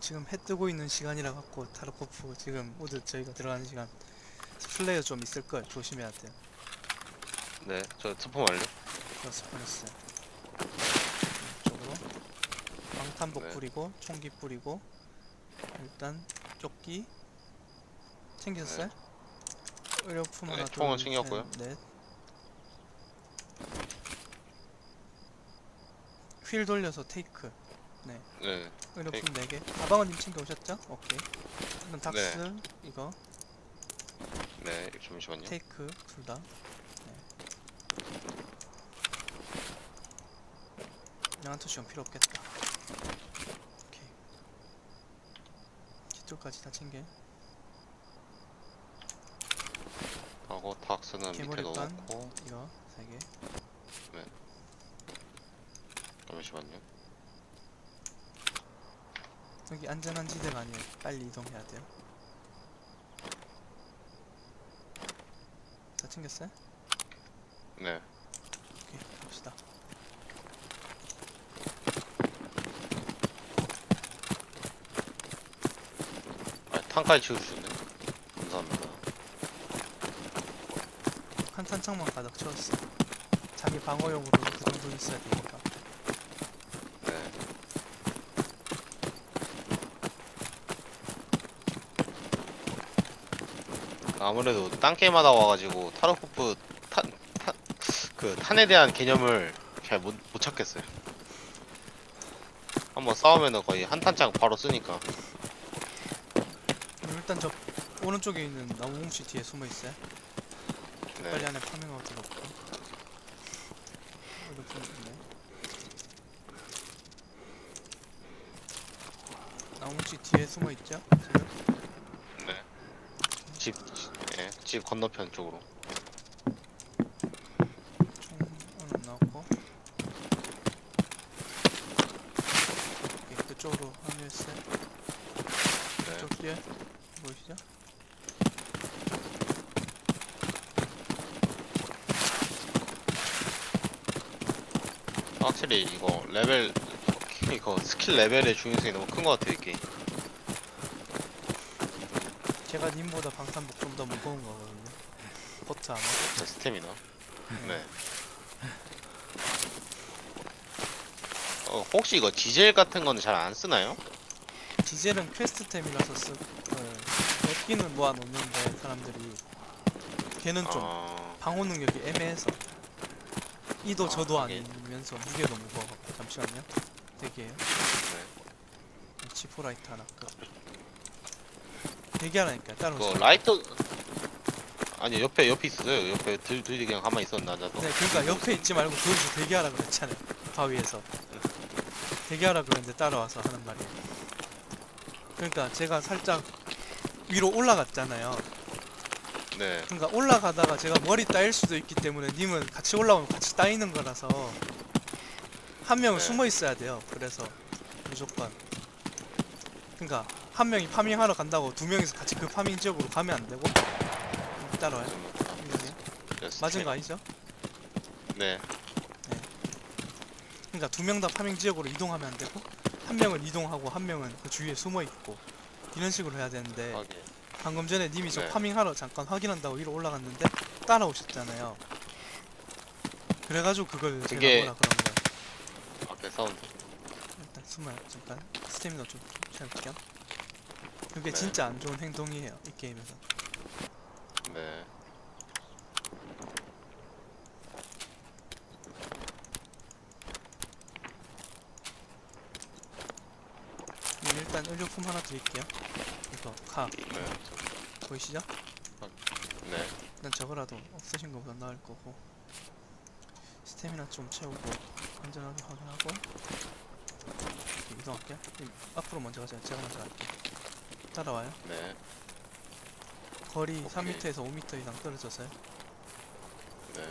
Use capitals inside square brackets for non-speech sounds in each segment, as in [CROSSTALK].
지금 해 뜨고 있는 시간이라 갖고 타르코프 지금 모두 저희가 들어가는 시간 플레이어 좀 있을 걸 조심해야 돼요. 네, 저 스폰 완료. 그래서 보냈어요. 이쪽으로 방탄복 네. 뿌리고 총기 뿌리고 일단 조끼 챙겼어요? 의료품 네, 하나 총은 둘, 챙겼고요. 셋, 넷. 휠 돌려서 테이크 네, 의료품 4개. 가방은 님 챙겨 오셨죠? 오케이. 이건 닥스 이거. 네, 잠시만요. 테이크 둘 다. 네. 양한투 시험 필요 없겠다. 오케이. 기툴까지 다 챙겨. 하고 닥스는 밑에 개머리판. 넣어놓고. 이거 3개. 잠시만요. 여기 안전한 지대가 아니에요 빨리 이동해야 돼요 다 챙겼어요? 네, 오케이 갑시다 아, 탄까지 치워주셨네. 감사합니다. 한 탄창만 가득 채웠어 자기 방어용으로 그 정도 있어야 되니까 네, 아무래도 딴 게임하다 와가지고 타로코프 탄, 탄, 그 탄에 대한 개념을 잘 못 못 찾겠어요. 한번 싸우면은 거의 한 탄창 바로 쓰니까. 일단 저 오른쪽에 있는 나무 뭉치 뒤에 숨어 있어요 네, 빨리 안에 파밍하고 이렇게 있네 나무 뭉치 뒤에 숨어 있죠? 지금? 네. 집, 예, 집 건너편 쪽으로. 총 하나 나왔고 오케이 그쪽으로 합류했어요 네. 저 뒤에 보이시죠? 확실히 이거 레벨 이거 스킬 레벨의 중요성이 너무 큰 것 같아요 이 게임. 제가 님보다 방탄복 좀 더 무거운 거거든요 포트 아마 네, 스태미나. 네. 어, 혹시 이거 디젤 같은 거는 잘 안 쓰나요? 디젤은 퀘스트템이라서 쓰 어, 얻기는 모아놓는데 사람들이 걔는 좀 아, 방어 능력이 애매해서 이도 아, 저도 하긴. 아니면서 무게도 무거워갖고 잠시만요 대기해요 네. 지포라이트 하나 끄 대기하라니까 따로 그거 라이터 아니 옆에 옆에 있어요. 옆에 들 들이 그냥 가만히 있었나 앉아서. 네 그러니까 옆에 있지 말고 거기서 대기하라 그랬잖아요 바위에서 대기하라 그랬는데 따라와서 하는 말이에요 그러니까 제가 살짝 위로 올라갔잖아요 네. 그러니까 올라가다가 제가 머리 따일 수도 있기 때문에 님은 같이 올라오면 같이 따이는 거라서 한 명은 네. 숨어 있어야 돼요. 그래서 무조건. 그러니까 한 명이 파밍하러 간다고 두 명이서 같이 그 파밍 지역으로 가면 안 되고 따라와요. 이거네요. 네, 맞은 거 아니죠? 네. 그러니까 두 명 다 파밍 지역으로 이동하면 안 되고 한 명은 이동하고 한 명은 그 주위에 숨어 있고 이런 식으로 해야 되는데 확인. 방금 전에 님이 저 네. 파밍하러 잠깐 확인한다고 위로 올라갔는데 따라오셨잖아요. 그래가지고 그걸 제가 그게- 뭐라 그런 거예요. 앞에 사운드. 일단 숨어요. 잠깐 스태미너 좀 채울게요. 그게 네. 진짜 안 좋은 행동이에요. 이 게임에서. 네. 님 일단 의료품 하나 드릴게요. 이거 카 네. 보이시죠? 네. 일단 저거라도 없으신 거보다 나을 거고 스태미나 좀 채우고 안전하게 확인하고 이동할게요. 님 앞으로 먼저 가세요. 제가 먼저 갈게요. 따라와요. 네. 거리 오케이. 3m에서 5m 이상 떨어져서요. 네.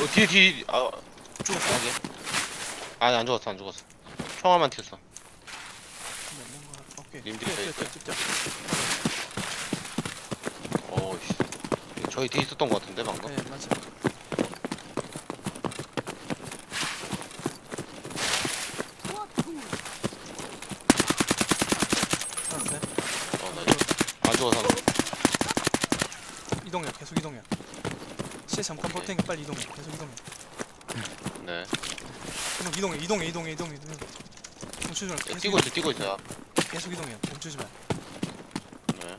어, 뒤에 뒤에 아 죽었어? 하게 아니 안 죽었어 안 죽었어 총알만 튀었어. 님들이 있어요. 뛰어, 뛰어. 어이씨 저희 뒤에 있었던 것 같은데 방금 네, 맞아. 알았어요. 어나안 죽어서 이동해, 계속 이동해. 시 잠깐 오케이. 테니까 빨리 이동해. 계속 이동해. 네 그럼 이동해, 이동해, 이동해, 이동해, 이동해. 멈추지 말고 네, 뛰고 있어 뛰고 있어요 계속 이동해. 멈추지 마. 네.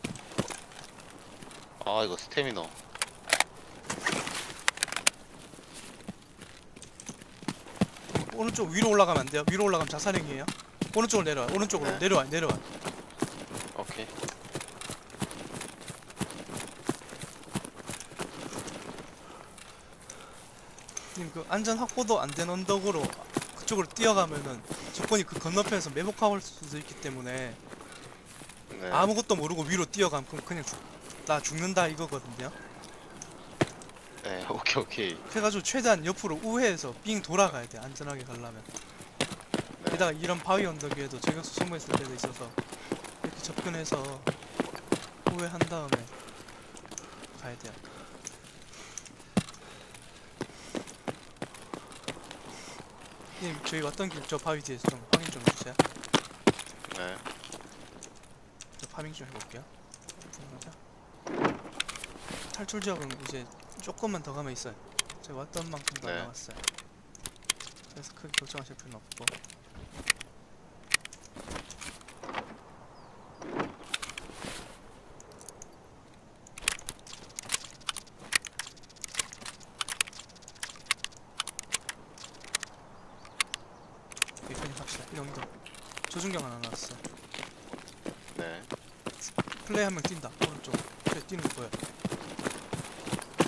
아 이거 스태미너 오른쪽 위로 올라가면 안 돼요. 위로 올라가면 자살행위예요. 오른쪽으로 내려와. 오른쪽으로 네. 내려와, 내려와. 오케이 님그 안전 확보도 안 된 언덕으로 그쪽으로 뛰어가면은 적군이 그 건너편에서 매복할 수도 있기 때문에 네. 아무것도 모르고 위로 뛰어가면 그럼 그냥 죽, 나 죽는다 이거거든요. 네 [LAUGHS] 오케이 오케이 그래가지고 최대한 옆으로 우회해서 삥 돌아가야 돼 안전하게 가려면. 네. 게다가 이런 바위 언덕 위에도 저격수 소모했을 때도 있어서 이렇게 접근해서 우회한 다음에 가야 돼요. 님 저희 왔던 길 저 바위 뒤에서 좀 확인 좀 해주세요. 네. 저 파밍 좀 해볼게요. 보자. 탈출 지역은 이제 조금만 더 가면 있어요. 제가 왔던 만큼 다 네. 나왔어요. 그래서 크게 걱정하실 필요는 없고. 오케이, 그냥 갑시다. 이동 이동. 조준경 하나 나왔어. 네. 플레이 한 명 뛴다. 오른쪽. 그래 뛰는 거 보여.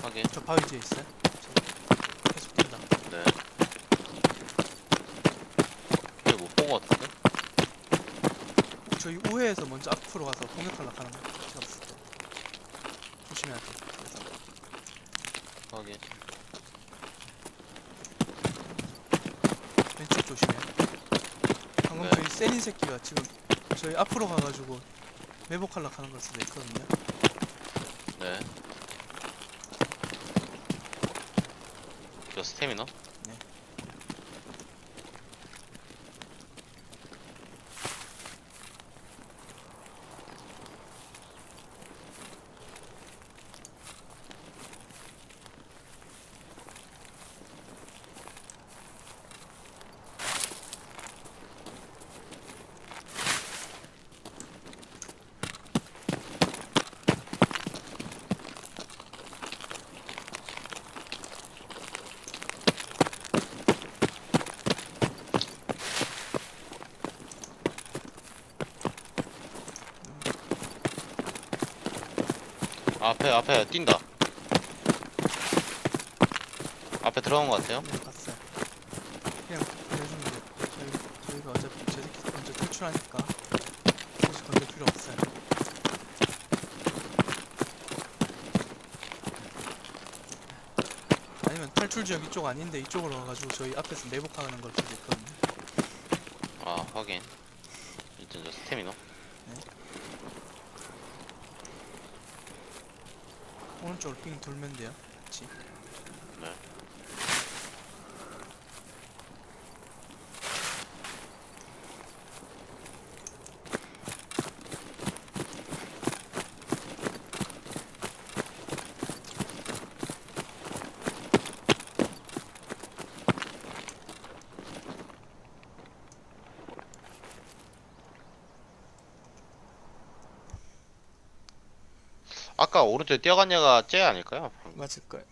확인 저 바위 뒤에 있어요. 저 계속 뛴다. 네. 근데 못본 것 같은데? 저희 우회에서 먼저 앞으로 가서 공격하려고 하는 거. 제가 봤을 때. 조심해야 돼. 확인 왼쪽 조심해. 방금 네. 저희 세린 새끼가 지금 저희 앞으로 가가지고 매복하려고 하는 걸 수도 있거든요. 네. 저 스태미너? 네. 앞에 앞에 뛴다. 앞에 들어간 것 같아요. 네, 봤어요. 그냥 보내주면 돼요. 저희, 저희가 어차피 저 새끼 먼저 탈출하니까 굳이 건들 필요 없어요. 아니면 탈출 지역 이쪽 아닌데 이쪽으로 와가지고 저희 앞에서 매복하는 걸 수도 있거든요. 아 확인. 일단 저 스태미너. 오른쪽으로 삥 돌면 돼요. 그치. 네. 아까 오른쪽에 뛰어간 애가 쟤 아닐까요? 방금? 맞을 거예요.